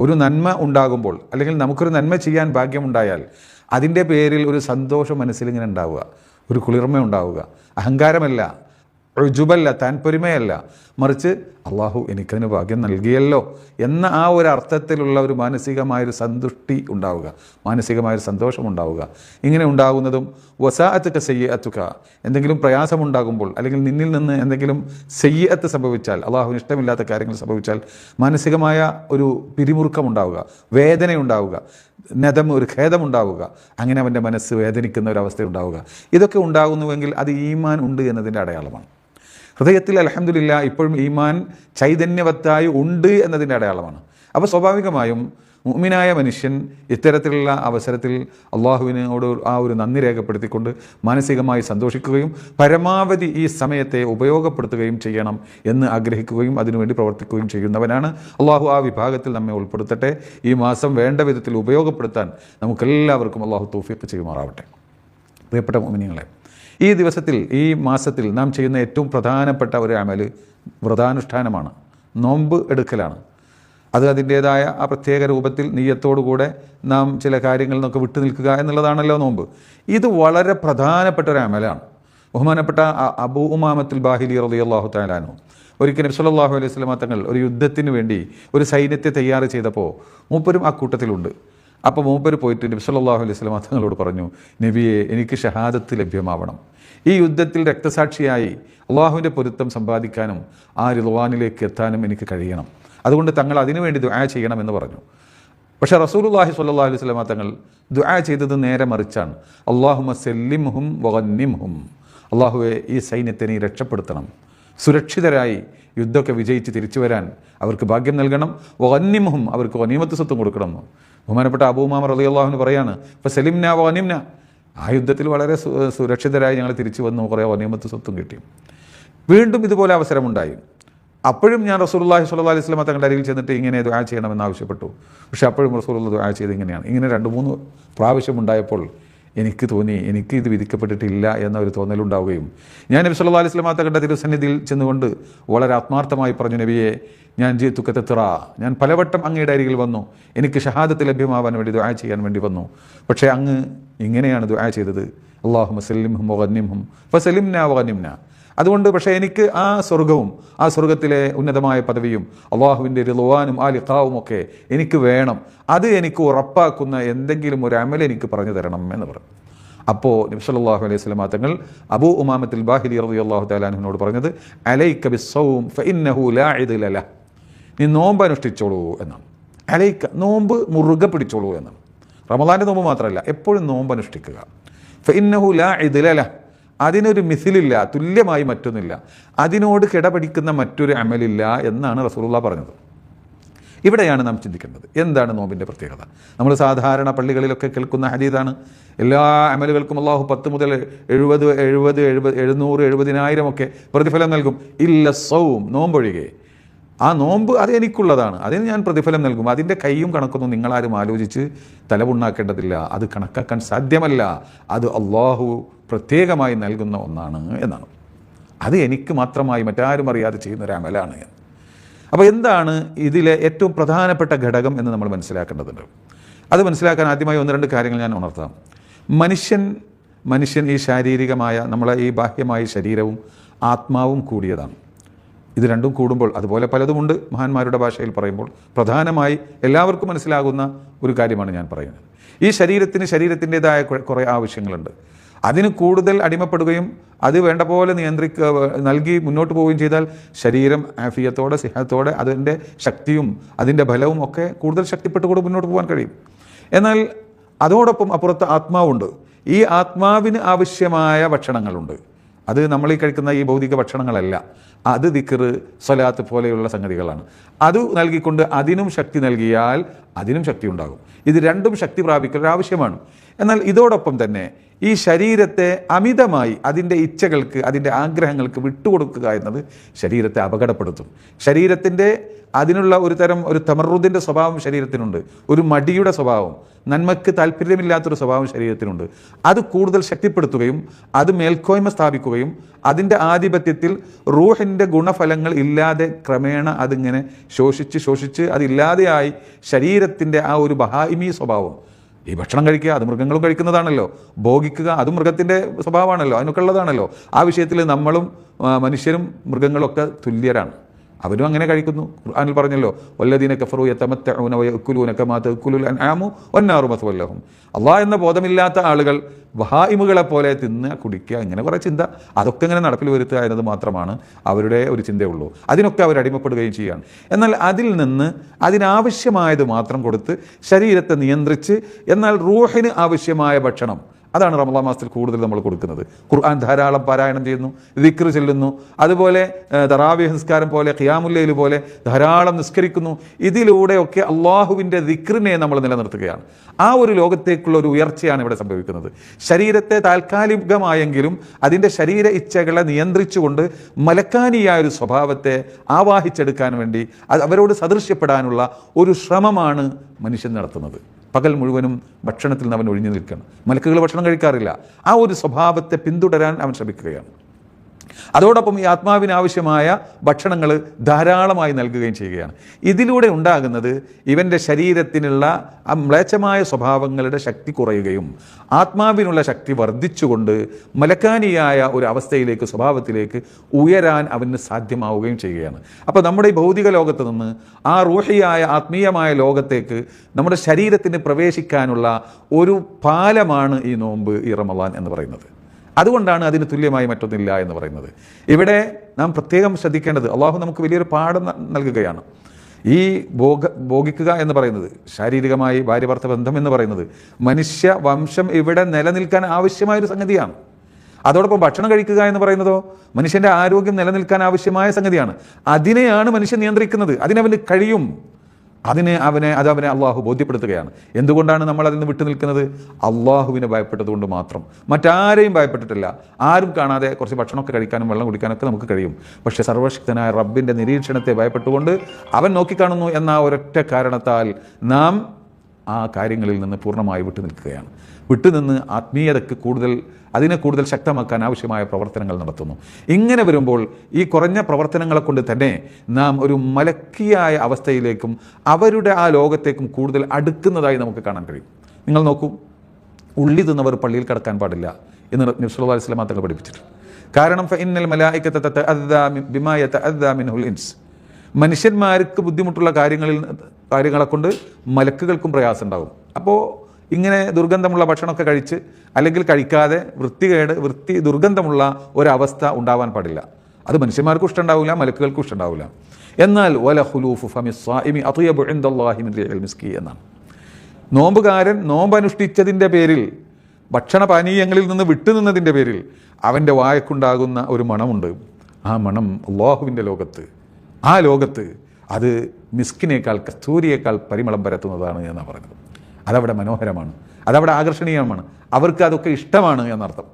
ഒരു നന്മ ഉണ്ടാകുമ്പോൾ അല്ലെങ്കിൽ നമുക്കൊരു നന്മ ചെയ്യാൻ ഭാഗ്യമുണ്ടായാൽ അതിന്റെ പേരിൽ ഒരു സന്തോഷം മനസ്സിലിങ്ങനെ ഉണ്ടാവുക. ഒരു കുളിർമ ഉണ്ടാവുക. അഹങ്കാരമല്ല. ഋജുബല്ല താൻപൊരുമയല്ല മറിച്ച് അള്ളാഹു എനിക്കതിന് ഭാഗ്യം നൽകിയല്ലോ എന്ന ആ ഒരു അർത്ഥത്തിലുള്ള ഒരു മാനസികമായൊരു സന്തുഷ്ടി ഉണ്ടാവുക മാനസികമായൊരു സന്തോഷം ഉണ്ടാവുക. ഇങ്ങനെ ഉണ്ടാകുന്നതും വസാഅത്തൊക്കെ സയ്യത്തുക എന്തെങ്കിലും പ്രയാസമുണ്ടാകുമ്പോൾ അല്ലെങ്കിൽ നിന്നിൽ നിന്ന് എന്തെങ്കിലും സയ്യത്ത് സംഭവിച്ചാൽ അള്ളാഹുവിന് ഇഷ്ടമില്ലാത്ത കാര്യങ്ങൾ സംഭവിച്ചാൽ മാനസികമായ ഒരു പിരിമുറുക്കം ഉണ്ടാവുക വേദന ഉണ്ടാവുക നദം ഒരു ഖേദമുണ്ടാവുക അങ്ങനെ അവന്റെ മനസ്സ് വേദനിക്കുന്ന ഒരു അവസ്ഥ ഉണ്ടാവുക ഇതൊക്കെ ഉണ്ടാകുന്നുവെങ്കിൽ അത് ഈമാൻ ഉണ്ട് എന്നതിന്റെ അടയാളമാണ്. ഹൃദയത്തിൽ അലഹമില്ല ഇപ്പോഴും ഈമാൻ ചൈതന്യവത്തായി ഉണ്ട് എന്നതിന്റെ അടയാളമാണ്. അപ്പോൾ സ്വാഭാവികമായും മുഅ്മിനായ മനുഷ്യൻ ഇത്തരത്തിലുള്ള അവസരത്തിൽ അള്ളാഹുവിനോട് ആ ഒരു നന്ദി രേഖപ്പെടുത്തിക്കൊണ്ട് മാനസികമായി സന്തോഷിക്കുകയും പരമാവധി ഈ സമയത്തെ ഉപയോഗപ്പെടുത്തുകയും ചെയ്യണം എന്ന് ആഗ്രഹിക്കുകയും അതിനുവേണ്ടി പ്രവർത്തിക്കുകയും ചെയ്യുന്നവനാണ്. അള്ളാഹു ആ വിഭാഗത്തിൽ നമ്മെ ഉൾപ്പെടുത്തട്ടെ. ഈ മാസം വേണ്ട വിധത്തിൽ ഉപയോഗപ്പെടുത്താൻ നമുക്കെല്ലാവർക്കും അള്ളാഹു തൗഫീഖ് ചെയ്യുമാറാവട്ടെ. പ്രിയപ്പെട്ട മോമിനിങ്ങളെ ഈ ദിവസത്തിൽ ഈ മാസത്തിൽ നാം ചെയ്യുന്ന ഏറ്റവും പ്രധാനപ്പെട്ട ഒരു അമൽ വ്രതാനുഷ്ഠാനമാണ്. നോമ്പ് എടുക്കലാണ്. അത് അതിന്റേതായ ആ പ്രത്യേക രൂപത്തിൽ നീയത്തോടുകൂടെ നാം ചില കാര്യങ്ങളിൽ നിന്നൊക്കെ വിട്ടു നിൽക്കുക എന്നുള്ളതാണല്ലോ നോമ്പ്. ഇത് വളരെ പ്രധാനപ്പെട്ട ഒരു അമലാണ്. ബഹുമാനപ്പെട്ട അബൂ ഉമാമത്തുൽ ബാഹിലി റളിയല്ലാഹു തആലാനു ഒരിക്കലും സല്ലല്ലാഹു അലൈഹി വസല്ലമ തങ്ങൾ ഒരു യുദ്ധത്തിന് വേണ്ടി ഒരു സൈന്യത്തെ തയ്യാർ ചെയ്തപ്പോൾ മൂപ്പരും ആ കൂട്ടത്തിലുണ്ട്. അപ്പോൾ മൂപ്പർ പോയിട്ട് നബി സല്ലാഹു അലൈഹി വസല്ലമ തങ്ങളോട് പറഞ്ഞു നബിയെ എനിക്ക് ഷഹാദത്ത് ലഭ്യമാവണം. ഈ യുദ്ധത്തിൽ രക്തസാക്ഷിയായി അള്ളാഹുവിന്റെ പൊരുത്തം സമ്പാദിക്കാനും ആ റിദ്വാനിലേക്ക് എത്താനും എനിക്ക് കഴിയണം. അതുകൊണ്ട് തങ്ങൾ അതിനുവേണ്ടി ദുആ ചെയ്യണമെന്ന് പറഞ്ഞു. പക്ഷേ റസൂലുള്ളാഹി സ്വല്ലല്ലാഹു അലൈഹി വസല്ലമ തങ്ങൾ ദുആ ചെയ്തത് നേരെ മറിച്ചാണ്. അള്ളാഹുമ സെല്ലിംഹും വഗന്നിംഹും. അള്ളാഹുവെ ഈ സൈന്യത്തെ നീ രക്ഷപ്പെടുത്തണം. സുരക്ഷിതരായി യുദ്ധമൊക്കെ വിജയിച്ച് തിരിച്ചു വരാൻ അവർക്ക് ഭാഗ്യം നൽകണം. വന്നിംഹും അവർക്ക് വനീമത്ത് സ്വത്തും കൊടുക്കണം. ബഹുമാനപ്പെട്ട അബൂമാമ റളിയല്ലാഹുവിന് പറയാണ് ഇപ്പം സലിംന വനിംന ആ യുദ്ധത്തിൽ വളരെ സുരക്ഷിതരായി ഞങ്ങൾ തിരിച്ചു വന്നു കുറേ വനീമത്ത് സ്വത്തും കിട്ടി. വീണ്ടും ഇതുപോലെ അവസരമുണ്ടായി. അപ്പോഴും ഞാൻ റസൂലുള്ളാഹി സ്വല്ലല്ലാഹി അലൈഹി വസല്ലം തങ്ങളുടെ അരികിൽ ചെന്നിട്ട് ഇങ്ങനെ ദുആ ചെയ്യണമെന്ന് ആവശ്യപ്പെട്ടു. പക്ഷേ അപ്പോഴും റസൂലുള്ള ദുആ ചെയ്ത് ഇങ്ങനെയാണ്. ഇങ്ങനെ രണ്ട് മൂന്ന് പ്രാവശ്യം ഉണ്ടായപ്പോൾ എനിക്ക് തോന്നി എനിക്ക് ഇത് വിധിക്കപ്പെട്ടിട്ടില്ല എന്ന ഒരു തോന്നലുണ്ടാവുകയും. ഞാൻ നബി സല്ലല്ലാഹി അലൈഹി വസല്ലം തങ്ങളുടെ തിരുസന്നിധിയിൽ ചെന്നുകൊണ്ട് വളരെ ആത്മാർത്ഥമായി പറഞ്ഞു നബിയെ ഞാൻ ജീത്തുക്കത്തെത്ര ഞാൻ പലവട്ടം അങ്ങയുടെ അരികിൽ വന്നു. എനിക്ക് ഷഹാദത്ത് ലഭ്യമാവാൻ വേണ്ടി ദുആ ചെയ്യാൻ വേണ്ടി വന്നു. പക്ഷേ അങ്ങ് ഇങ്ങനെയാണ് ദുആ ചെയ്തത്. അള്ളാഹു മസല്ലിംഹും വഗന്നിംഹും. ഫസലിംന വഗന്നിംന. അതുകൊണ്ട് പക്ഷേ എനിക്ക് ആ സ്വർഗവും ആ സ്വർഗത്തിലെ ഉന്നതമായ പദവിയും അള്ളാഹുവിന്റെ റിലുവാനും ആ ലിഖാവും ഒക്കെ എനിക്ക് വേണം. അത് എനിക്ക് ഉറപ്പാക്കുന്ന എന്തെങ്കിലും ഒരു അമൽ എനിക്ക് പറഞ്ഞു തരണം എന്ന് പറഞ്ഞു. അപ്പോൾ നബ്സല്ലാഹു അലൈഹി സ്വലമാ തങ്ങൾ അബൂ ഉമാമത്തിൽ ബാഹിദി റബി അള്ളാഹു താലാഹുവിനോട് പറഞ്ഞത് അലൈക്ക ബിസ്സവും ഫഇന്നഹു ലാ. നീ നോമ്പ് അനുഷ്ഠിച്ചോളൂ എന്നാണ്. അലൈക്ക നോമ്പ് മുറുകെ പിടിച്ചോളൂ എന്നാണ്. റമദാന്റെ നോമ്പ് മാത്രമല്ല എപ്പോഴും നോമ്പ് അനുഷ്ഠിക്കുക. ഫഇന്നഹു ലാ ഇദ്ല ലഹ്. അതിനൊരു മിസിലില്ല തുല്യമായി മറ്റൊന്നില്ല. അതിനോട് കിടപിടിക്കുന്ന മറ്റൊരു അമലില്ല എന്നാണ് റസൂലുള്ള പറഞ്ഞത്. ഇവിടെയാണ് നാം ചിന്തിക്കേണ്ടത്. എന്താണ് നോമ്പിന്റെ പ്രത്യേകത? നമ്മൾ സാധാരണ പള്ളികളിലൊക്കെ കേൾക്കുന്ന ഹരീതാണ് എല്ലാ അമലുകൾക്കും അള്ളാഹു പത്ത് മുതൽ എഴുപത് എഴുപത് എഴുപത് എഴുന്നൂറ് എഴുപതിനായിരം ഒക്കെ പ്രതിഫലം നൽകും. ഇല്ല സൗവും നോമ്പൊഴികെ. ആ നോമ്പ് അത് എനിക്കുള്ളതാണ്. അതിന് ഞാൻ പ്രതിഫലം നൽകും. അതിന്റെ കൈയും കണക്കൊന്നും നിങ്ങളാരും ആലോചിച്ച് തലപുണ്ണാക്കേണ്ടതില്ല അത് കണക്കാക്കാൻ സാധ്യമല്ല. അത് അള്ളാഹു പ്രത്യേകമായി നൽകുന്ന ഒന്നാണ് എന്നാണ്. അത് എനിക്ക് മാത്രമായി മറ്റാരും അറിയാതെ ചെയ്യുന്ന ഒരു അമലാണ് അപ്പോൾ എന്താണ് ഇതിലെ ഏറ്റവും പ്രധാനപ്പെട്ട ഘടകം എന്ന് നമ്മൾ മനസ്സിലാക്കേണ്ടതുണ്ട്. അത് മനസ്സിലാക്കാൻ ആദ്യമായി ഒന്ന് രണ്ട് കാര്യങ്ങൾ ഞാൻ ഉണർത്താം മനുഷ്യൻ മനുഷ്യൻ ഈ ശാരീരികമായ നമ്മളെ ഈ ബാഹ്യമായ ശരീരവും ആത്മാവും കൂടിയതാണ്. ഇത് രണ്ടും കൂടുമ്പോൾ അതുപോലെ പലതുമുണ്ട്. മഹാന്മാരുടെ ഭാഷയിൽ പറയുമ്പോൾ പ്രധാനമായി എല്ലാവർക്കും മനസ്സിലാകുന്ന ഒരു കാര്യമാണ് ഞാൻ പറയുന്നത്. ഈ ശരീരത്തിന് ശരീരത്തിന്റെതായ കുറേ ആവശ്യങ്ങളുണ്ട്. അതിന് കൂടുതൽ അടിമപ്പെടുകയും അത് വേണ്ട പോലെ നിയന്ത്രിക്കുക നൽകി മുന്നോട്ട് പോവുകയും ചെയ്താൽ ശരീരം ആഫിയത്തോടെ സിഹത്തോടെ അതിന്റെ ശക്തിയും അതിന്റെ ബലവും ഒക്കെ കൂടുതൽ ശക്തിപ്പെട്ട് കൂടെ മുന്നോട്ട് പോകാൻ കഴിയും. എന്നാൽ അതോടൊപ്പം അപ്പുറത്ത് ആത്മാവുണ്ട്. ഈ ആത്മാവിന് ആവശ്യമായ ഭക്ഷണങ്ങളുണ്ട്. അത് നമ്മൾ ഈ കഴിക്കുന്ന ഈ ഭൗതിക ഭക്ഷണങ്ങളല്ല. അത് ദിക്കറ് സ്വലാത്ത് പോലെയുള്ള സംഗതികളാണ്. അത് നൽകിക്കൊണ്ട് അതിനും ശക്തി നൽകിയാൽ അതിനും ശക്തി ഉണ്ടാകും. ഇത് രണ്ടും ശക്തി പ്രാപിക്കൽ ആവശ്യമാണ്. എന്നാൽ ഇതോടൊപ്പം തന്നെ ഈ ശരീരത്തെ അമിതമായി അതിന്റെ ഇച്ഛകൾക്ക് അതിന്റെ ആഗ്രഹങ്ങൾക്ക് വിട്ടുകൊടുക്കുക എന്നത് ശരീരത്തെ അപകടപ്പെടുത്തും. ശരീരത്തിന്റെ അതിനുള്ള ഒരു തരം ഒരു തമറുദിന്റെ സ്വഭാവം ശരീരത്തിനുണ്ട്. ഒരു മടിയുടെ സ്വഭാവം നന്മയ്ക്ക് താല്പര്യമില്ലാത്തൊരു സ്വഭാവം ശരീരത്തിനുണ്ട്. അത് കൂടുതൽ ശക്തിപ്പെടുത്തുകയും അത് മേൽക്കോയ്മ സ്ഥാപിക്കുകയും അതിന്റെ ആധിപത്യത്തിൽ റൂഹിന്റെ ഗുണഫലങ്ങൾ ഇല്ലാതെ ക്രമേണ അതിങ്ങനെ ശോഷിച്ച് ശോഷിച്ച് അതില്ലാതെയായി ശരീരത്തിന്റെ ആ ഒരു ബഹായിമീ സ്വഭാവം. ഈ ഭക്ഷണം കഴിക്കുക അത് മൃഗങ്ങളും കഴിക്കുന്നതാണല്ലോ. ഭോഗിക്കുക അത് മൃഗത്തിന്റെ സ്വഭാവമാണല്ലോ. അതിനൊക്കെ ഉള്ളതാണല്ലോ. ആ വിഷയത്തിൽ നമ്മളും മനുഷ്യരും മൃഗങ്ങളൊക്കെ തുല്യരാണ്. അവരും അങ്ങനെ കഴിക്കുന്നു. ഖുർആനിൽ പറഞ്ഞല്ലോ വല്ലദീന കഫറു യതമത്തഊന വയഅക്കുലൂന കമാ തഅക്കുലുൽ അൻആമു അള്ളാഹ് എന്ന ബോധമില്ലാത്ത ആളുകൾ വഹായിമുകളെ പോലെ തിന്ന് കുടിക്കുക ഇങ്ങനെ കുറേ ചിന്ത. അതൊക്കെ ഇങ്ങനെ നടപ്പിൽ വരുത്തുക എന്നത് മാത്രമാണ് അവരുടെ ഒരു ചിന്തയുള്ളൂ. അതിനൊക്കെ അവർ അടിമപ്പെടുകയും ചെയ്യുകയാണ് എന്നാൽ അതിൽ നിന്ന് അതിനാവശ്യമായത് മാത്രം കൊടുത്ത് ശരീരത്തെ നിയന്ത്രിച്ച് എന്നാൽ റൂഹിന് ആവശ്യമായ ഭക്ഷണം അതാണ് റമദാൻ മാസത്തിൽ കൂടുതൽ നമ്മൾ കൊടുക്കുന്നത്. ഖുർആൻ ധാരാളം പാരായണം ചെയ്യുന്നു ദിക്ർ ചെല്ലുന്നു അതുപോലെ തറാവി നിസ്കാരം പോലെ ഖിയാമുല്ലയിൽ പോലെ ധാരാളം നിസ്കരിക്കുന്നു. ഇതിലൂടെയൊക്കെ അള്ളാഹുവിന്റെ ദിക്റിനെ നമ്മൾ നിലനിർത്തുകയാണ്. ആ ഒരു ലോകത്തേക്കുള്ള ഒരു ഉയർച്ചയാണ് ഇവിടെ സംഭവിക്കുന്നത്. ശരീരത്തെ താൽക്കാലികമായെങ്കിലും അതിന്റെ ശരീര ഇച്ഛകളെ നിയന്ത്രിച്ചുകൊണ്ട് മലക്കാനിയായ ഒരു സ്വഭാവത്തെ ആവാഹിച്ചെടുക്കാൻ വേണ്ടി അത് അവരോട് സദൃശ്യപ്പെടാനുള്ള ഒരു ശ്രമമാണ് മനുഷ്യൻ നടത്തുന്നത്. പകൽ മുഴുവനും ഭക്ഷണത്തിൽ നിന്ന് അവൻ ഒഴിഞ്ഞു നിൽക്കണം. മലക്കുകൾ ഭക്ഷണം കഴിക്കാറില്ല. ആ ഒരു സ്വഭാവത്തെ പിന്തുടരാൻ അവൻ ശ്രമിക്കുകയാണ്. അതോടൊപ്പം ഈ ആത്മാവിനാവശ്യമായ ഭക്ഷണങ്ങൾ ധാരാളമായി നൽകുകയും ചെയ്യുകയാണ്. ഇതിലൂടെ ഉണ്ടാകുന്നത് ഇവന്റെ ശരീരത്തിനുള്ള ആ മ്ലേച്ഛമായ സ്വഭാവങ്ങളുടെ ശക്തി കുറയുകയും ആത്മാവിനുള്ള ശക്തി വർദ്ധിച്ചുകൊണ്ട് മലക്കാനിയായ ഒരു അവസ്ഥയിലേക്ക് സ്വഭാവത്തിലേക്ക് ഉയരാൻ അവന് സാധ്യമാവുകയും ചെയ്യുകയാണ്. അപ്പോൾ നമ്മുടെ ഈ ഭൗതിക ലോകത്ത് നിന്ന് ആ റൂഹിയായ ആത്മീയമായ ലോകത്തേക്ക് നമ്മുടെ ശരീരത്തിന് പ്രവേശിക്കാനുള്ള ഒരു പാലമാണ് ഈ നോമ്പ് ഈ റമദാൻ എന്ന് പറയുന്നത്. അതുകൊണ്ടാണ് അതിന് തുല്യമായി മറ്റൊന്നില്ല എന്ന് പറയുന്നത്. ഇവിടെ നാം പ്രത്യേകം ശ്രദ്ധിക്കേണ്ടത് അള്ളാഹു നമുക്ക് വലിയൊരു പാഠം നൽകുകയാണ്. ഈ ഭോഗ ഭോഗിക്കുക എന്ന് പറയുന്നത് ശാരീരികമായി ഭാര്യ ഭർത്ത ബന്ധം എന്ന് പറയുന്നത് മനുഷ്യ വംശം ഇവിടെ നിലനിൽക്കാൻ ആവശ്യമായ ഒരു സംഗതിയാണ്. അതോടൊപ്പം ഭക്ഷണം കഴിക്കുക എന്ന് പറയുന്നതോ മനുഷ്യന്റെ ആരോഗ്യം നിലനിൽക്കാൻ ആവശ്യമായ സംഗതിയാണ്. അതിനെയാണ് മനുഷ്യൻ നിയന്ത്രിക്കുന്നത്. അതിനവന് കഴിയും. അതിനെ അവനെ അത് അവനെ അള്ളാഹു ബോധ്യപ്പെടുത്തുകയാണ്. എന്തുകൊണ്ടാണ് നമ്മൾ അതിൽ നിന്ന് വിട്ടു നിൽക്കുന്നത്? അള്ളാഹുവിനെ ഭയപ്പെട്ടതുകൊണ്ട് മാത്രം. മറ്റാരെയും ഭയപ്പെട്ടിട്ടില്ല. ആരും കാണാതെ കുറച്ച് ഭക്ഷണമൊക്കെ കഴിക്കാനും വെള്ളം കുടിക്കാനൊക്കെ നമുക്ക് കഴിയും. പക്ഷേ സർവശക്തനായ റബ്ബിന്റെ നിരീക്ഷണത്തെ ഭയപ്പെട്ടുകൊണ്ട് അവൻ നോക്കിക്കാണുന്നു എന്ന ഒരൊറ്റ കാരണത്താൽ നാം ആ കാര്യങ്ങളിൽ നിന്ന് പൂർണമായി വിട്ടു നിൽക്കുകയാണ്. വിട്ടുനിന്ന് ആത്മീയതയ്ക്ക് കൂടുതൽ അതിനെ കൂടുതൽ ശക്തമാക്കാൻ ആവശ്യമായ പ്രവർത്തനങ്ങൾ നടത്തുന്നു. ഇങ്ങനെ വരുമ്പോൾ ഈ കുറഞ്ഞ പ്രവർത്തനങ്ങളെ കൊണ്ട് തന്നെ നാം ഒരു മലക്കിയായ അവസ്ഥയിലേക്കും അവരുടെ ആ ലോകത്തേക്കും കൂടുതൽ അടുക്കുന്നതായി നമുക്ക് കാണാൻ കഴിയും. നിങ്ങൾ നോക്കൂ ഉള്ളി തിന്നവർ പള്ളിയിൽ കിടക്കാൻ പാടില്ല എന്ന് നബ്സുല്ലാ വസ്ലമ മാത്രമേ പഠിപ്പിച്ചിട്ടുണ്ട്. കാരണം ഇന്നൽ മലായിക്കത്തെ ബിമായത്ത് ഇൻസ്. മനുഷ്യന്മാർക്ക് ബുദ്ധിമുട്ടുള്ള കാര്യങ്ങളിൽ കാര്യങ്ങളെ കൊണ്ട് മലക്കുകൾക്കും പ്രയാസം ഉണ്ടാകും അപ്പോൾ ഇങ്ങനെ ദുർഗന്ധമുള്ള ഭക്ഷണമൊക്കെ കഴിച്ച് അല്ലെങ്കിൽ കഴിക്കാതെ വൃത്തികേട് വൃത്തി ദുർഗന്ധമുള്ള ഒരവസ്ഥ ഉണ്ടാവാൻ പാടില്ല. അത് മനുഷ്യന്മാർക്കും ഇഷ്ടമുണ്ടാവില്ല മലക്കുകൾക്കും ഇഷ്ടമുണ്ടാവില്ല. എന്നാൽ വല ഹുലൂഫു മിസ്കി എന്നാണ്. നോമ്പുകാരൻ നോമ്പ് പേരിൽ ഭക്ഷണ പാനീയങ്ങളിൽ നിന്ന് വിട്ടുനിന്നതിന്റെ പേരിൽ അവന്റെ വായക്കുണ്ടാകുന്ന ഒരു മണമുണ്ട്. ആ മണം അള്ളാഹുവിന്റെ ലോകത്ത് ആ ലോകത്ത് അത് മിസ്കിനേക്കാൾ കസ്തൂരിയേക്കാൾ പരിമളം പരത്തുന്നതാണ് എന്നാണ് പറഞ്ഞത്. അതവിടെ മനോഹരമാണ്. അതവിടെ ആകർഷണീയമാണ്. അവർക്ക് അതൊക്കെ ഇഷ്ടമാണ് എന്നർത്ഥം.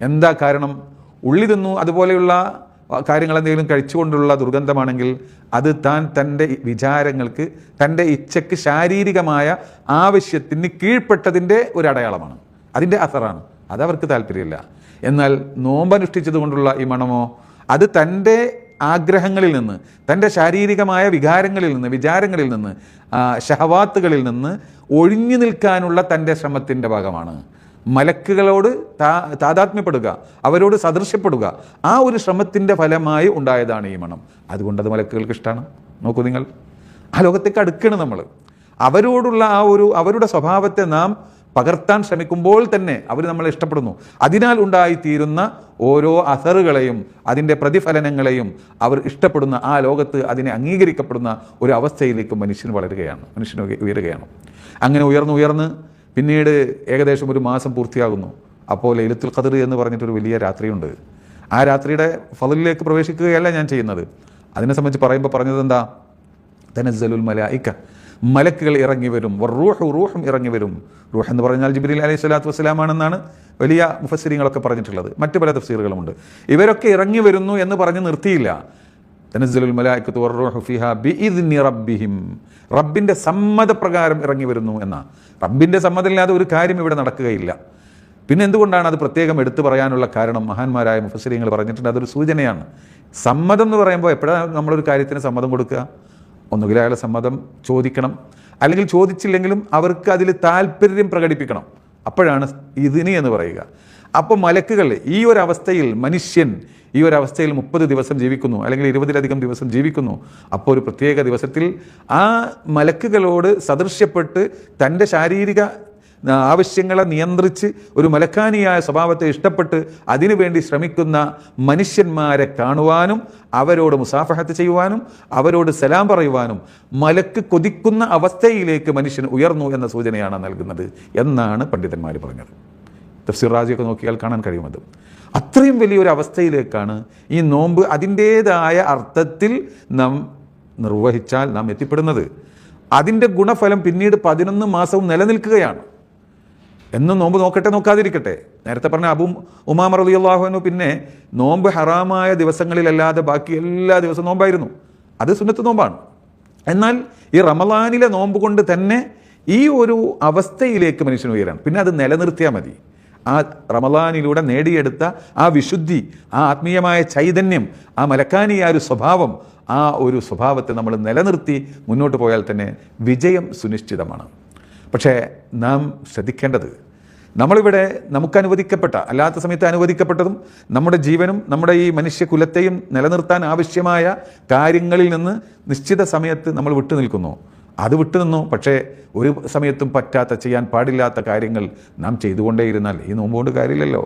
എന്താ കാരണം? ഉള്ളി തിന്നു അതുപോലെയുള്ള കാര്യങ്ങൾ എന്തെങ്കിലും കഴിച്ചുകൊണ്ടുള്ള ദുർഗന്ധമാണെങ്കിൽ അത് താൻ തന്റെ വിചാരങ്ങൾക്ക് തന്റെ ഇച്ഛയ്ക്ക് ശാരീരികമായ ആവശ്യത്തിന് കീഴ്പ്പെട്ടതിന്റെ ഒരു അടയാളമാണ്. അതിന്റെ അസറാണ്. അതവർക്ക് താല്പര്യമില്ല. എന്നാൽ നോമ്പനുഷ്ഠിച്ചത് കൊണ്ടുള്ള ഈ മണമോ അത് തന്റെ ആഗ്രഹങ്ങളിൽ നിന്ന് തന്റെ ശാരീരികമായ വികാരങ്ങളിൽ നിന്ന് വിചാരങ്ങളിൽ നിന്ന് ഷഹവാത്തുകളിൽ നിന്ന് ഒഴിഞ്ഞു നിൽക്കാനുള്ള തന്റെ ശ്രമത്തിന്റെ ഭാഗമാണ്. മലക്കുകളോട് താ താതാത്മ്യപ്പെടുക അവരോട് സദൃശ്യപ്പെടുക ആ ഒരു ശ്രമത്തിന്റെ ഫലമായി ഉണ്ടായതാണ് ഈ മണം. അതുകൊണ്ടത് അത് മലക്കുകൾക്ക് ഇഷ്ടമാണ് നോക്കൂ നിങ്ങൾ. ആ ലോകത്തേക്ക് അടുക്കണം നമ്മൾ. അവരോടുള്ള ആ ഒരു അവരുടെ സ്വഭാവത്തെ നാം പകർത്താൻ ശ്രമിക്കുമ്പോൾ തന്നെ അവർ നമ്മളെ ഇഷ്ടപ്പെടുന്നു. അതിനാൽ ഉണ്ടായിത്തീരുന്ന ഓരോ അസറുകളെയും അതിന്റെ പ്രതിഫലനങ്ങളെയും അവർ ഇഷ്ടപ്പെടുന്ന ആ ലോകത്ത് അതിനെ അംഗീകരിക്കപ്പെടുന്ന ഒരു അവസ്ഥയിലേക്ക് മനുഷ്യൻ വളരുകയാണ് മനുഷ്യൻ ഉയരുകയാണ്. അങ്ങനെ ഉയർന്ന് ഉയർന്ന് പിന്നീട് ഏകദേശം ഒരു മാസം പൂർത്തിയാകുന്നു. അപ്പോൾ ലൈലത്തുൽ ഖദർ എന്ന് പറഞ്ഞിട്ടൊരു വലിയ രാത്രിയുണ്ട്. ആ രാത്രിയുടെ ഫലിലേക്ക് പ്രവേശിക്കുകയല്ല ഞാൻ ചെയ്യുന്നത്. അതിനെ സംബന്ധിച്ച് പറയുമ്പോൾ പറഞ്ഞത് എന്താ തനസ്സലുൽ മലായിക്ക. മലക്കുകൾ ഇറങ്ങി വരും. റൂഹ് റൂഹും ഇറങ്ങി വരും. റൂഹ് എന്ന് പറഞ്ഞാൽ ജിബ്രീൽ അലൈഹി സ്വലാത്തു വസ്സലാമാണെന്നാണ് വലിയ മുഫസ്സിരിങ്ങളൊക്കെ പറഞ്ഞിട്ടുള്ളത്. മറ്റു പല തഫ്സീറുകളുമുണ്ട്. ഇവരൊക്കെ ഇറങ്ങി വരുന്നു എന്ന് പറഞ്ഞ് നിർത്തിയില്ല. തനസ്സലുൽ മലായിക്കത്തു ഫിഹാ ബിഇദ്നി റബ്ബിഹിം. റബ്ബിന്റെ സമ്മതപ്രകാരം ഇറങ്ങി വരുന്നു എന്നാണ് റബ്ബിന്റെ സമ്മതമില്ലാതെ ഒരു കാര്യം ഇവിടെ നടക്കുകയില്ല. പിന്നെ എന്തുകൊണ്ടാണ് അത് പ്രത്യേകം എടുത്തു പറയാനുള്ള കാരണം? മഹാന്മാരായ മുഫസരിങ്ങൾ പറഞ്ഞിട്ടുണ്ട്. അതൊരു സൂചനയാണ്. സമ്മതം എന്ന് പറയുമ്പോൾ എപ്പോഴാണ് നമ്മളൊരു കാര്യത്തിന് സമ്മതം കൊടുക്കുക? ഒന്നുകിൽ അയാളെ സമ്മതം ചോദിക്കണം. അല്ലെങ്കിൽ ചോദിച്ചില്ലെങ്കിലും അവർക്ക് അതിൽ താല്പര്യം പ്രകടിപ്പിക്കണം. അപ്പോഴാണ് ഇതിന് എന്ന് പറയുക. അപ്പോൾ മലക്കുകൾ ഈ ഒരു അവസ്ഥയിൽ മനുഷ്യൻ ഈ ഒരു അവസ്ഥയിൽ മുപ്പത് ദിവസം ജീവിക്കുന്നു അല്ലെങ്കിൽ ഇരുപതിലധികം ദിവസം ജീവിക്കുന്നു. അപ്പോൾ ഒരു പ്രത്യേക ദിവസത്തിൽ ആ മലക്കുകളോട് സദൃശ്യപ്പെട്ട് തന്റെ ശാരീരിക ആവശ്യങ്ങളെ നിയന്ത്രിച്ച് ഒരു മലക്കാനിയായ സ്വഭാവത്തെ ഇഷ്ടപ്പെട്ട് അതിനുവേണ്ടി ശ്രമിക്കുന്ന മനുഷ്യന്മാരെ കാണുവാനും അവരോട് മുസാഫഹത്ത് ചെയ്യുവാനും അവരോട് സലാം പറയുവാനും മലക്ക് കൊതിക്കുന്ന അവസ്ഥയിലേക്ക് മനുഷ്യൻ ഉയർന്നു എന്ന സൂചനയാണ് നൽകുന്നത് എന്നാണ് പണ്ഡിതന്മാർ പറഞ്ഞത്. തഫ്സിറാജിയൊക്കെ നോക്കിയാൽ കാണാൻ കഴിയുമത്. അത്രയും വലിയൊരു അവസ്ഥയിലേക്കാണ് ഈ നോമ്പ് അതിന്റേതായ അർത്ഥത്തിൽ നാം നിർവഹിച്ചാൽ നാം എത്തിപ്പെടുന്നത്. അതിന്റെ ഗുണഫലം പിന്നീട് പതിനൊന്ന് മാസവും നിലനിൽക്കുകയാണ്. എന്നും നോമ്പ് നോക്കട്ടെ നോക്കാതിരിക്കട്ടെ. നേരത്തെ പറഞ്ഞ അബു ഉമാമർ അലി അള്ളാഹുനു പിന്നെ നോമ്പ് ഹറാമായ ദിവസങ്ങളിലല്ലാതെ ബാക്കി എല്ലാ ദിവസവും നോമ്പായിരുന്നു. അത് സുന്നത്ത് നോമ്പാണ്. എന്നാൽ ഈ റമലാനിലെ നോമ്പ് കൊണ്ട് തന്നെ ഈ ഒരു അവസ്ഥയിലേക്ക് മനുഷ്യൻ ഉയരാണ്. പിന്നെ അത് നിലനിർത്തിയാൽ മതി. ആ റമലാനിലൂടെ നേടിയെടുത്ത ആ വിശുദ്ധി ആ ആത്മീയമായ ചൈതന്യം ആ മലക്കാനിയായ ഒരു സ്വഭാവം ആ ഒരു സ്വഭാവത്തെ നമ്മൾ നിലനിർത്തി മുന്നോട്ട് പോയാൽ തന്നെ വിജയം സുനിശ്ചിതമാണ്. പക്ഷേ നാം ശ്രദ്ധിക്കേണ്ടത് നമ്മളിവിടെ നമുക്ക് അനുവദിക്കപ്പെട്ട അല്ലാത്ത സമയത്ത് അനുവദിക്കപ്പെട്ടതും നമ്മുടെ ജീവനും നമ്മുടെ ഈ മനുഷ്യകുലത്തെയും നിലനിർത്താൻ ആവശ്യമായ കാര്യങ്ങളിൽ നിന്ന് നിശ്ചിത സമയത്ത് നമ്മൾ വിട്ടു നിൽക്കുന്നു അത് വിട്ടുനിന്നു പക്ഷേ ഒരു സമയത്തും പറ്റാത്ത ചെയ്യാൻ പാടില്ലാത്ത കാര്യങ്ങൾ നാം ചെയ്തുകൊണ്ടേയിരുന്നാൽ ഈ നോമ്പ് കൊണ്ട് കാര്യമില്ലല്ലോ.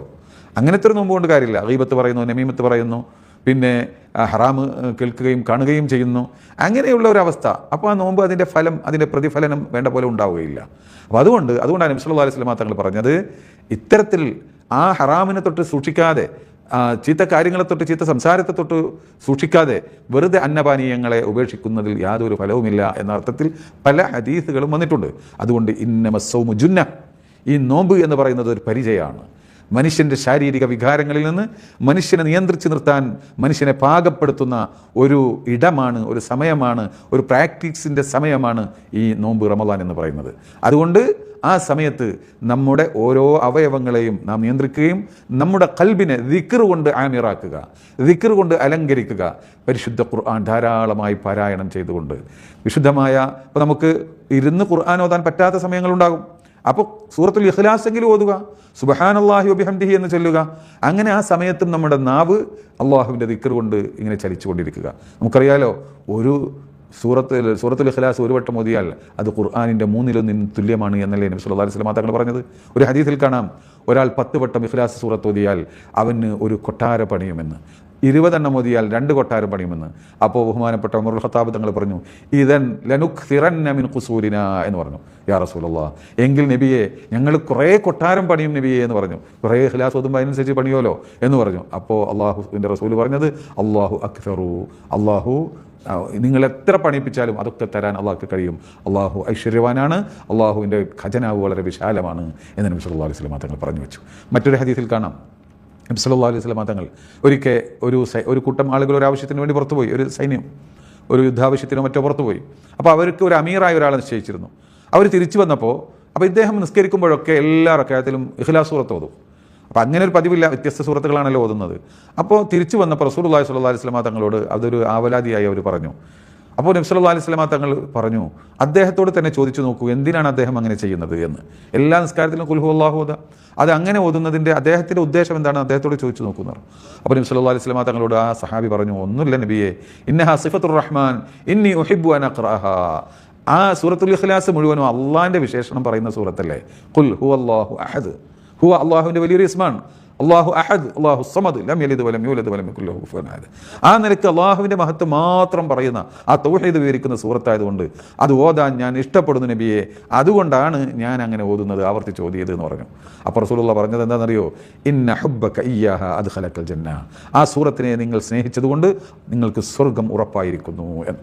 അങ്ങനത്തെ ഒരു നോമ്പ് കൊണ്ട് കാര്യമില്ല. അഹീബത്ത് പറയുന്നു നമീമത്ത് പറയുന്നു പിന്നെ ഹറാം കേൾക്കുകയും കാണുകയും ചെയ്യുന്നു. അങ്ങനെയുള്ള ഒരു അവസ്ഥ അപ്പോൾ ആ നോമ്പ് അതിന്റെ ഫലം അതിന്റെ പ്രതിഫലനം വേണ്ട പോലെ ഉണ്ടാവുകയില്ല. അപ്പോൾ അതുകൊണ്ട് അതുകൊണ്ടാണ് നിമിഷം അലൈഹി സ്വലമാ തങ്ങൾ പറഞ്ഞത് ഇത്തരത്തിൽ ആ ഹറാമിനെ തൊട്ട് സൂക്ഷിക്കാതെ ചീത്ത കാര്യങ്ങളെ തൊട്ട് ചീത്ത സംസാരത്തെ തൊട്ട് സൂക്ഷിക്കാതെ വെറുതെ അന്നപാനീയങ്ങളെ ഉപേക്ഷിക്കുന്നതിൽ യാതൊരു ഫലവുമില്ല എന്ന അർത്ഥത്തിൽ പല ഹദീസുകളും വന്നിട്ടുണ്ട്. അതുകൊണ്ട് ഇന്നമസൗമു ജുന്ന. ഈ നോമ്പ് എന്ന് പറയുന്നത് ഒരു പരിചയമാണ്. മനുഷ്യന്റെ ശാരീരിക വികാരങ്ങളിൽ നിന്ന് മനുഷ്യനെ നിയന്ത്രിച്ച് നിർത്താൻ മനുഷ്യനെ പാകപ്പെടുത്തുന്ന ഒരു ഇടമാണ് ഒരു സമയമാണ് ഒരു പ്രാക്ടീസിന്റെ സമയമാണ് ഈ നോമ്പ് റമദാൻ എന്ന് പറയുന്നത്. അതുകൊണ്ട് ആ സമയത്ത് നമ്മുടെ ഓരോ അവയവങ്ങളെയും നാം നിയന്ത്രിക്കുകയും നമ്മുടെ കൽബിനെ ദിക്കർ കൊണ്ട് ആമിറാക്കുക ദിക്കർ കൊണ്ട് അലങ്കരിക്കുക പരിശുദ്ധ ഖുർആൻ ധാരാളമായി പാരായണം ചെയ്തുകൊണ്ട്. വിശുദ്ധമായ ഇപ്പോൾ നമുക്ക് ഇരുന്ന് ഖുർആൻ ഓതാൻ പറ്റാത്ത സമയങ്ങളുണ്ടാകും. അപ്പോൾ സൂറത്തുൽ ഇഖ്ലാസ് എങ്കിലും ഓതുക സുബഹാൻ അള്ളാഹി വബിഹംദിഹി എന്ന് ചൊല്ലുക. അങ്ങനെ ആ സമയത്തും നമ്മുടെ നാവ് അള്ളാഹുവിന്റെ ദിക്കർ കൊണ്ട് ഇങ്ങനെ ചലിച്ചുകൊണ്ടിരിക്കുക. നമുക്കറിയാലോ ഒരു സൂറത്ത് സൂറത്തുൽ ഇഖ്ലാസ് ഒരു വട്ടം ഓതിയാൽ അത് ഖുർആാനിന്റെ മൂന്നിലൊന്നിന് തുല്യമാണ് എന്നല്ലേ നബി സുല്ലാ അലൈഹി തങ്ങൾ പറഞ്ഞത്? ഒരു ഹദീസിൽ കാണാം ഒരാൾ പത്ത് വട്ടം ഇഖ്ലാസ് സൂറത്ത് ഓതിയാൽ അവന് ഒരു കൊട്ടാര പണിയുമെന്ന്. ഇരുപതെണ്ണം ഓതിയാൽ രണ്ട് കൊട്ടാരം പണിയുമെന്ന്. അപ്പോൾ ബഹുമാനപ്പെട്ട ഉമർ ഖത്താബ് തങ്ങൾ പറഞ്ഞു ഇതൻ ലനുഖ് സിറന്ന മിൻ ഖുസൂരിന എന്ന് പറഞ്ഞു. യാ റസൂലുള്ള എങ്കിൽ നബിയെ ഞങ്ങൾ കുറേ കൊട്ടാരം പണിയും നബിയെ എന്ന് പറഞ്ഞു. കുറേ ഖിലാസ് ഓതുമ്പോൾ അതിനനുസരിച്ച് പണിയോലോ എന്ന് പറഞ്ഞു. അപ്പോൾ അള്ളാഹുവിന്റെ റസൂൽ പറഞ്ഞത് അള്ളാഹു അക്സറു അള്ളാഹു നിങ്ങൾ എത്ര പണിപ്പിച്ചാലും അതൊക്കെ തരാൻ അള്ളാഹ്ക്ക് കഴിയും. അള്ളാഹു ഐശ്വര്യവാനാണ് അള്ളാഹുവിന്റെ ഖജനാവ് വളരെ വിശാലമാണ് എന്ന് നബി സല്ലല്ലാഹു അലൈഹി വസല്ലം തങ്ങൾ പറഞ്ഞു വെച്ചു. മറ്റൊരു ഹദീസിൽ കാണാം. നബി സല്ലല്ലാഹു അലൈഹി സ്വലാം തങ്ങൾ ഒരിക്കൽ ഒരു ഒരു കൂട്ടം ആളുകൾ ഒരു ആവശ്യത്തിന് വേണ്ടി പുറത്തുപോയി. ഒരു സൈന്യം ഒരു യുദ്ധാവശ്യത്തിനോ മറ്റോ പുറത്തുപോയി. അപ്പോൾ അവർക്ക് ഒരു അമീറായ ഒരാളെ നിശ്ചയിച്ചിരുന്നു. അവർ തിരിച്ചു വന്നപ്പോൾ അപ്പോൾ ഇദ്ദേഹം നിസ്കരിക്കുമ്പോഴൊക്കെ എല്ലാ റക്കായത്തിലും ഇഖ്ലാസ് സൂറത്ത് ഓതും. അപ്പോൾ അങ്ങനെ ഒരു പതിവില്ല വ്യത്യസ്ത സുഹൃത്തുക്കളാണല്ലോ ഓതുന്നത്. അപ്പോൾ തിരിച്ചു വന്നപ്പോൾ റസൂലുള്ളാഹി സ്വല്ലാ അലൈഹി വസല്ലമ തങ്ങളോട് അതൊരു ആവലാതിയായി അവർ പറഞ്ഞു. അപ്പോൾ നബി സല്ലല്ലാഹു അലൈഹി സ്വലാമ തങ്ങൾ പറഞ്ഞു അദ്ദേഹത്തോട് തന്നെ ചോദിച്ചു നോക്കൂ എന്തിനാണ് അദ്ദേഹം അങ്ങനെ ചെയ്യുന്നത് എന്ന്. എല്ലാ നിസ്കാരത്തിലും കുൽഹു അള്ളാഹു ഓത അത്. അങ്ങനെ ഓതുന്നതിന്റെ അദ്ദേഹത്തിന്റെ ഉദ്ദേശം എന്താണ്? അദ്ദേഹത്തോട് ചോദിച്ചു നോക്കുന്നത് അപ്പോൾ നബി സല്ലല്ലാഹു അലൈഹി സ്വലാമ തങ്ങളോട് ആ സഹാബി പറഞ്ഞു ഒന്നുമില്ല നബിയെ ഇന്നഹ സിഫത്തുർ റഹ്മാൻ ഇന്നി ഒഹിബു അന അഖ്റഅഹ. ആ സൂറത്തുൽ ഇഖ്ലാസ് മുഴുവനും അള്ളാഹിന്റെ വിശേഷണം പറയുന്ന സൂറത്തല്ലേ? കുൽ ഹു അള്ളാഹു അഹദ്. ഹു അള്ളാഹുവിന്റെ വലിയൊരു ഇസ്മാണ്. അള്ളാഹു അഹദ് അള്ളാഹു സമദ് ലം യലിദ് വലം യൂലദ് വലം യകുൽ ലഹു കുഫുവൻ അഹദ്. ആ നിലയ്ക്ക് അള്ളാഹുവിന്റെ മഹത്വം മാത്രം പറയുന്ന ആ തൗഹീദ് വിവരിക്കുന്ന സൂറത്തായതുകൊണ്ട് അത് ഓതാൻ ഞാൻ ഇഷ്ടപ്പെടുന്നു നബിയെ. അതുകൊണ്ടാണ് ഞാൻ അങ്ങനെ ഓതുന്നത് ആവർത്തിച്ച് ഓതിയത് എന്ന് പറഞ്ഞു. അപ്പോൾ റസൂലുള്ള പറഞ്ഞത് എന്താണെന്നറിയോ? ഇന്ന ഹുബ്ബക ഇയ്യാഹ അത് ജന്ന. ആ സൂറത്തിനെ നിങ്ങൾ സ്നേഹിച്ചതുകൊണ്ട് നിങ്ങൾക്ക് സ്വർഗം ഉറപ്പായിരിക്കുന്നു എന്ന്.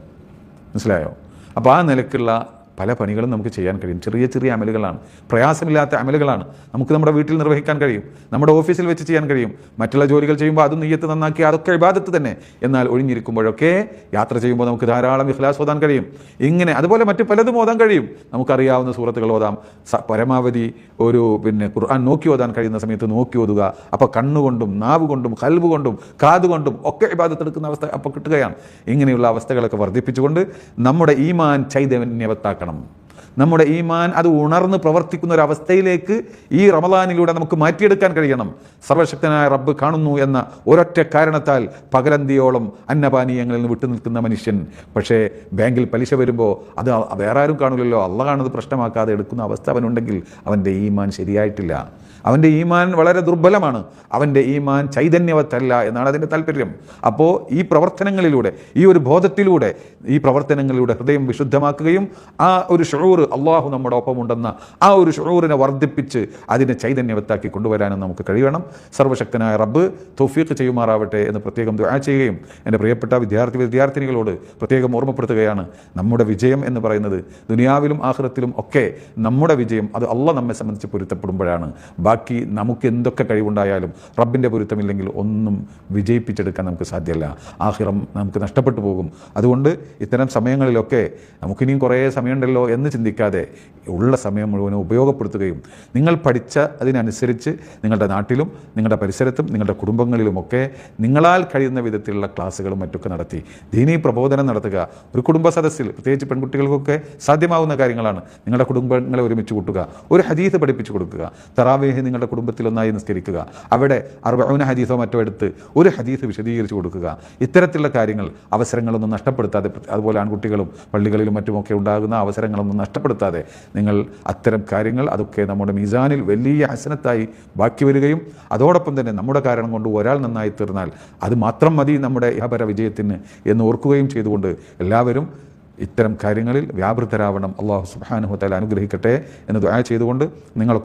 മനസ്സിലായോ? അപ്പോൾ ആ നിലക്കുള്ള പല പണികളും നമുക്ക് ചെയ്യാൻ കഴിയും. ചെറിയ ചെറിയ അമലുകളാണ്. പ്രയാസമില്ലാത്ത അമലുകളാണ്. നമുക്ക് നമ്മുടെ വീട്ടിൽ നിർവഹിക്കാൻ കഴിയും. നമ്മുടെ ഓഫീസിൽ വെച്ച് ചെയ്യാൻ കഴിയും. മറ്റുള്ള ജോലികൾ ചെയ്യുമ്പോൾ അതും നെയ്യത്ത് നന്നാക്കി അതൊക്കെ ഇബാദത്ത് തന്നെ. എന്നാൽ ഒഴിഞ്ഞിരിക്കുമ്പോഴൊക്കെ യാത്ര ചെയ്യുമ്പോൾ നമുക്ക് ധാരാളം ഇഖ്ലാസ് ഓതാൻ കഴിയും. ഇങ്ങനെ അതുപോലെ മറ്റ് പലതും ഓതാൻ കഴിയും. നമുക്കറിയാവുന്ന സൂറത്തുകൾ ഓതാം. പരമാവധി ഒരു പിന്നെ ഖുർആൻ നോക്കി ഓതാൻ കഴിയുന്ന സമയത്ത് നോക്കി ഓതുക. അപ്പോൾ കണ്ണുകൊണ്ടും നാവ് കൊണ്ടും കൽവ് കൊണ്ടും കാതുകൊണ്ടും ഒക്കെ ഇബാദത്ത് എടുക്കുന്ന അവസ്ഥ അപ്പോൾ കിട്ടുകയാണ്. ഇങ്ങനെയുള്ള അവസ്ഥകളൊക്കെ വർദ്ധിപ്പിച്ചുകൊണ്ട് നമ്മുടെ ഈമാൻ ചൈതന്യവത്താക്കണം. பார்க்கணும் നമ്മുടെ ഈമാൻ അത് ഉണർന്ന് പ്രവർത്തിക്കുന്ന ഒരു അവസ്ഥയിലേക്ക് ഈ റമദാനിലൂടെ നമുക്ക് മാറ്റിയെടുക്കാൻ കഴിയണം. സർവശക്തനായ റബ്ബ് കാണുന്നു എന്ന ഒരൊറ്റ കാരണത്താൽ പകലന്തിയോളം അന്നപാനീയങ്ങളിൽ നിന്ന് വിട്ടു നിൽക്കുന്ന മനുഷ്യൻ. പക്ഷേ ബാങ്കിൽ പലിശ വരുമ്പോൾ അത് വേറെ ആരും കാണില്ലല്ലോ അള്ള കാണുന്നത് പ്രശ്നമാക്കാതെ എടുക്കുന്ന അവസ്ഥ അവനുണ്ടെങ്കിൽ അവന്റെ ഈമാൻ ശരിയായിട്ടില്ല. അവന്റെ ഈമാൻ വളരെ ദുർബലമാണ്. അവന്റെ ഈമാൻ ചൈതന്യവത്തല്ല എന്നാണ് അതിന്റെ താല്പര്യം. അപ്പോൾ ഈ പ്രവർത്തനങ്ങളിലൂടെ ഈ ഒരു ബോധത്തിലൂടെ ഈ പ്രവർത്തനങ്ങളിലൂടെ ഹൃദയം വിശുദ്ധമാക്കുകയും ആ ഒരു ഷുറൂർ അള്ളാഹു നമ്മുടെ ഒപ്പമുണ്ടെന്ന ആ ഒരു ഷുറൂറിനെ വർദ്ധിപ്പിച്ച് അതിനെ ചൈതന്യവത്താക്കി കൊണ്ടുവരാനും നമുക്ക് കഴിയണം. സർവശക്തനായ റബ്ബ് തൗഫീഖ് ചെയ്യുമാറാവട്ടെ എന്ന് പ്രത്യേകം ദുആ ചെയ്യുകയും എന്റെ പ്രിയപ്പെട്ട വിദ്യാർത്ഥി വിദ്യാർത്ഥിനികളോട് പ്രത്യേകം ഓർമ്മപ്പെടുത്തുകയാണ്. നമ്മുടെ വിജയം എന്ന് പറയുന്നത് ദുനിയാവിലും ആഹ്റത്തിലും ഒക്കെ നമ്മുടെ വിജയം അത് അല്ല നമ്മെ സംബന്ധിച്ച് പൊരുത്തപ്പെടുമ്പോഴാണ്. ബാക്കി നമുക്ക് എന്തൊക്കെ കഴിവുണ്ടായാലും റബ്ബിന്റെ പൊരുത്തമില്ലെങ്കിൽ ഒന്നും വിജയിപ്പിച്ചെടുക്കാൻ നമുക്ക് സാധ്യമല്ല. ആഹിറം നമുക്ക് നഷ്ടപ്പെട്ടു പോകും. അതുകൊണ്ട് ഇത്തരം സമയങ്ങളിലൊക്കെ നമുക്കിനിയും കുറേ സമയമുണ്ടല്ലോ എന്ന് ചിന്തിക്കാതെ ഉള്ള സമയം മുഴുവനും ഉപയോഗപ്പെടുത്തുകയും നിങ്ങൾ പഠിച്ച അതിനനുസരിച്ച് നിങ്ങളുടെ നാട്ടിലും നിങ്ങളുടെ പരിസരത്തും നിങ്ങളുടെ കുടുംബങ്ങളിലുമൊക്കെ നിങ്ങളാൽ കഴിയുന്ന വിധത്തിലുള്ള ക്ലാസ്സുകളും മറ്റൊക്കെ നടത്തി. ദീനീ പ്രബോധനം നടത്തുക ഒരു കുടുംബ സദസ്സിൽ പ്രത്യേകിച്ച് പെൺകുട്ടികൾക്കൊക്കെ സാധ്യമാവുന്ന കാര്യങ്ങളാണ്. നിങ്ങളുടെ കുടുംബങ്ങളെ ഒരുമിച്ച് കൂട്ടുക ഒരു ഹദീസ് പഠിപ്പിച്ചു കൊടുക്കുക തറാവേഹി നിങ്ങളുടെ കുടുംബത്തിലൊന്നായി നിസ്കരിക്കുക അവിടെ അറുപൗന ഹദീസോ മറ്റോ എടുത്ത് ഒരു ഹദീസ് വിശദീകരിച്ചു കൊടുക്കുക. ഇത്തരത്തിലുള്ള കാര്യങ്ങൾ അവസരങ്ങളൊന്നും നഷ്ടപ്പെടുത്താതെ അതുപോലെ ആൺകുട്ടികളും പള്ളികളിലും മറ്റുമൊക്കെ ഉണ്ടാകുന്ന അവസരങ്ങളൊന്നും നഷ്ടപ്പെടുത്താതെ നിങ്ങൾ അത്തരം കാര്യങ്ങൾ അതൊക്കെ നമ്മുടെ മിസാനിൽ വലിയ ഹസനത്തായി ബാക്കി വരികയും അതോടൊപ്പം തന്നെ നമ്മുടെ കാരണം കൊണ്ട് ഒരാൾ നന്നായി തീർന്നാൽ അത് മാത്രം മതി നമ്മുടെ ഇഹപര വിജയത്തിന് എന്ന് ഓർക്കുകയും ചെയ്തുകൊണ്ട് എല്ലാവരും ഇത്തരം കാര്യങ്ങളിൽ വ്യാപൃതരാവണം. അള്ളാഹു സുബാനുഹത്തല അനുഗ്രഹിക്കട്ടെ എന്ന് ദയ ചെയ്തുകൊണ്ട് നിങ്ങളൊക്കെ